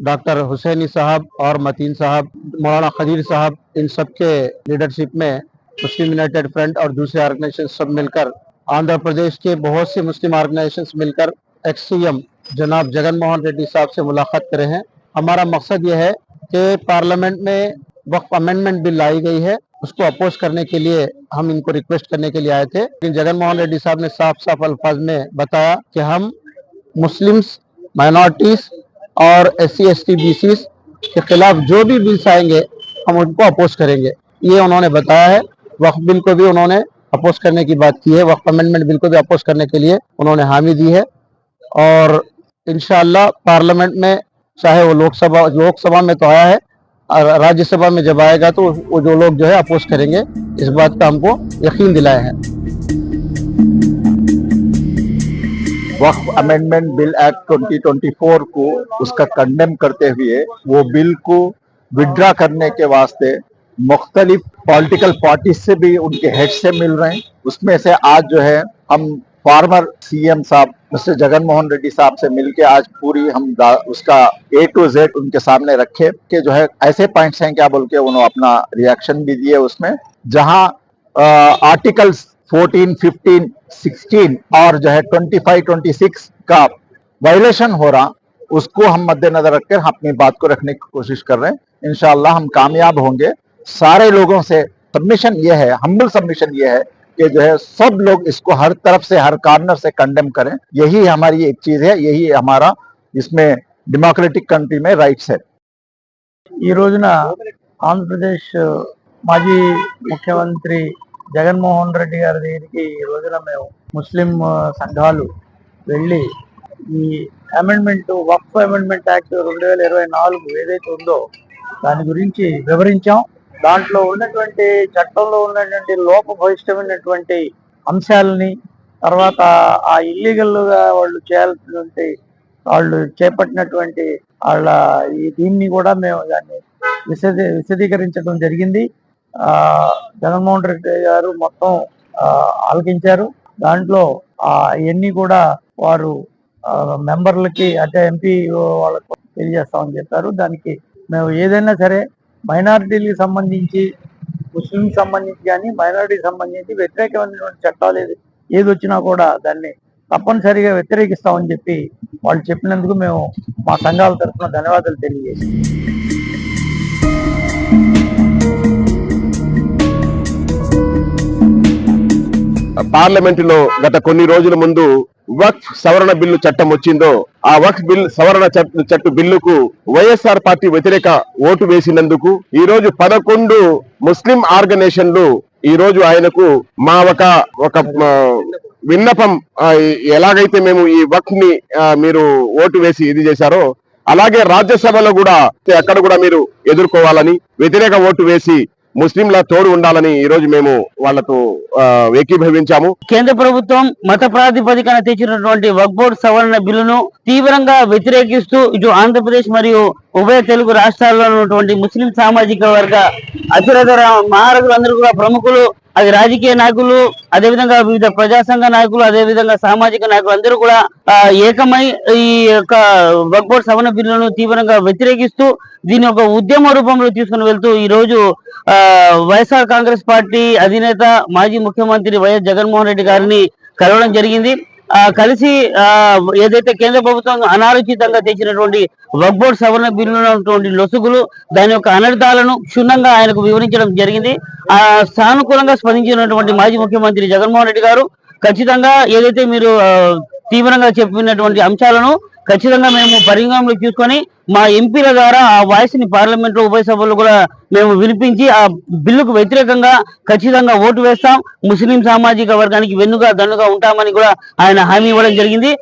Doctor Husaini साहब और मतीन साहब, मौलाना खदीर साहब, इन सब के लीडरशिप में मुस्लिम यूनाइटेड फ्रंट और दूसरे ऑर्गेनाइजेशन सब मिलकर, आंध्र प्रदेश के बहुत से मुस्लिम ऑर्गेनाइजेशन मिलकर एक्स जनाब जगन मोहन रेड्डी साहब से मुलाकात करे हैं। हमारा मकसद यह है कि पार्लियामेंट में वक्फ अमेंडमेंट बिल लाई गई है। उसको अपोज करने के लिए हम इनको रिक्वेस्ट करने के लिए आए थे। लेकिन जगन मोहन रेड्डी साहब ने साफ़ साफ़ अल्फाज में बताया कि हम मुस्लिम्स माइनॉरिटीज और एस सी एस के खिलाफ जो भी बिल्स आएँगे, हम उनको अपोज करेंगे। ये उन्होंने बताया है। वक्फ बिल को भी उन्होंने अपोज करने की बात की है। वक्फ अमेंडमेंट बिल को भी अपोज करने के लिए उन्होंने हामी दी है। और इंशाल्लाह पार्लियामेंट में, चाहे वो लोकसभा लोकसभा में तो आया है राज्यसभा में जब आएगा तो वो जो लोग जो है अपोज करेंगे, इस बात का हमको यकीन दिलाया है। वक्फ अमेंडमेंट बिल एक्ट 2024 को उसका कंडेम करते हुए वो बिल को विड्रा करने के वास्ते मुख्तलिफ़ पॉलिटिकल पार्टी से भी उनके हेड से मिल रहे हैं। उसमें से आज जो है हम फार्मर सीएम साहब मिस्टर जगन मोहन रेड्डी साहब से मिलके आज पूरी हम उसका ए टू जेड उनके सामने रखे कि जो है ऐसे पॉइंट्स हैं क्या बोल के उन्होंने अपना रिएक्शन भी दिए उसमें जहाँ आर्टिकल्स 14, 15, 16 और जो है 25, 26 का वायलेशन हो रहा उसको हम मद्देनजर रखकर अपनी बात को रखने की कोशिश कर रहे हैं। इंशाल्लाह हम कामयाब होंगे। सारे लोगों से सबमिशन ये है हम्बल सबमिशन ये है कि जो है सब लोग इसको हर तरफ से हर कॉर्नर से कंडेम करें यही हमारी एक चीज है यही हमारा इसमें डेमोक्रेटिक कंट्री में राइट्स है ఈ రోజున ఆంధ్రప్రదేశ్ మాజీ ముఖ్యమంత్రి జగన్మోహన్ రెడ్డి గారి దగ్గరికి ఈ రోజున మేము ముస్లిం ఆ, సంఘాలు వెళ్ళి ఈ అమెండ్మెంట్ వక్ఫ్ అమెండ్మెంట్ యాక్ట్ రెండు వేల ఇరవై నాలుగు ఏదైతే ఉందో దాని గురించి వివరించాం దాంట్లో ఉన్నటువంటి చట్టంలో ఉన్నటువంటి లోపభవిష్టమైనటువంటి అంశాలని తర్వాత ఆ ఇల్లీగల్గా వాళ్ళు చేయాల్సినటువంటి వాళ్ళు చేపట్టినటువంటి వాళ్ళ ఈ దీన్ని కూడా మేము దాన్ని విశదీ విశదీకరించడం జరిగింది. జగన్మోహన్ రెడ్డి గారు మొత్తం ఆలకించారు. దాంట్లో ఆ ఇవన్నీ కూడా వారు మెంబర్లకి అంటే ఎంపీ వాళ్ళకు తెలియజేస్తామని చెప్పారు. దానికి మేము ఏదైనా సరే మైనారిటీలకు సంబంధించి ముస్లిం సంబంధించి కానీ మైనారిటీకి సంబంధించి వ్యతిరేకమైనటువంటి చట్టాలు ఏది ఏది వచ్చినా కూడా దాన్ని తప్పనిసరిగా వ్యతిరేకిస్తామని చెప్పి వాళ్ళు చెప్పినందుకు మేము మా సంఘాల తరఫున ధన్యవాదాలు తెలియజేసాం పార్లమెంటులో గత కొన్ని రోజుల ముందు వక్ఫ్ సవరణ బిల్లు చట్టం వచ్చిందో ఆ వక్ఫ్ బిల్ సవరణ చట్ట చట్టు బిల్లుకు వైఎస్ఆర్ పార్టీ వ్యతిరేక ఓటు వేసినందుకు ఈ రోజు పదకొండు ముస్లిం ఆర్గనైజేషన్లు ఈ రోజు ఆయనకు మా ఒక ఒక విన్నపం ఎలాగైతే మేము ఈ వక్ఫ్ని మీరు ఓటు వేసి ఇది చేశారో అలాగే రాజ్యసభలో కూడా అక్కడ కూడా మీరు ఎదుర్కోవాలని వ్యతిరేక ఓటు వేసి ముస్లింల తోడు ఉండాలని ఈ రోజు మేము వాళ్ళతో ఏకీభవించాము. కేంద్ర ప్రభుత్వం మత ప్రాతిపదికన తెచ్చినటువంటి వక్బోర్డ్ సవరణ బిల్లును తీవ్రంగా వ్యతిరేకిస్తూ ఇటు ఆంధ్రప్రదేశ్ మరియు ఉభయ తెలుగు రాష్ట్రాల్లో ఉన్నటువంటి ముస్లిం సామాజిక వర్గ అతిరథ మహారథులందరూ కూడా ప్రముఖులు అది రాజకీయ నాయకులు అదేవిధంగా వివిధ ప్రజాసంఘ నాయకులు అదేవిధంగా సామాజిక నాయకులు అందరూ కూడా ఏకమై ఈ యొక్క వక్బోర్డ్ సవరణ బిల్లును తీవ్రంగా వ్యతిరేకిస్తూ దీని ఒక ఉద్యమ రూపంలో తీసుకుని వెళ్తూ ఈ రోజు ఆ, వైఎస్ఆర్ కాంగ్రెస్ పార్టీ అధినేత మాజీ ముఖ్యమంత్రి వైఎస్ జగన్మోహన్ రెడ్డి గారిని కలవడం జరిగింది. కలిసి ఆ ఏదైతే కేంద్ర ప్రభుత్వం అనాలోచితంగా తెచ్చినటువంటి వక్బోర్డ్ సవరణ బిల్లున్నటువంటి లొసుగులు దాని యొక్క అనర్థాలను క్షుణ్ణంగా ఆయనకు వివరించడం జరిగింది. ఆ సానుకూలంగా స్పందించినటువంటి మాజీ ముఖ్యమంత్రి జగన్మోహన్ రెడ్డి గారు ఖచ్చితంగా ఏదైతే మీరు తీవ్రంగా చెప్పినటువంటి అంశాలను ఖచ్చితంగా మేము పరిగణనలో తీసుకొని మా ఎంపీల ద్వారా ఆ వాయిస్ని పార్లమెంట్లో ఉభయ సభలు కూడా మేము వినిపించి ఆ బిల్లుకు వ్యతిరేకంగా ఖచ్చితంగా ఓటు వేస్తాం. ముస్లిం సామాజిక వర్గానికి వెన్నుగా దన్నుగా ఉంటామని కూడా ఆయన హామీ ఇవ్వడం జరిగింది.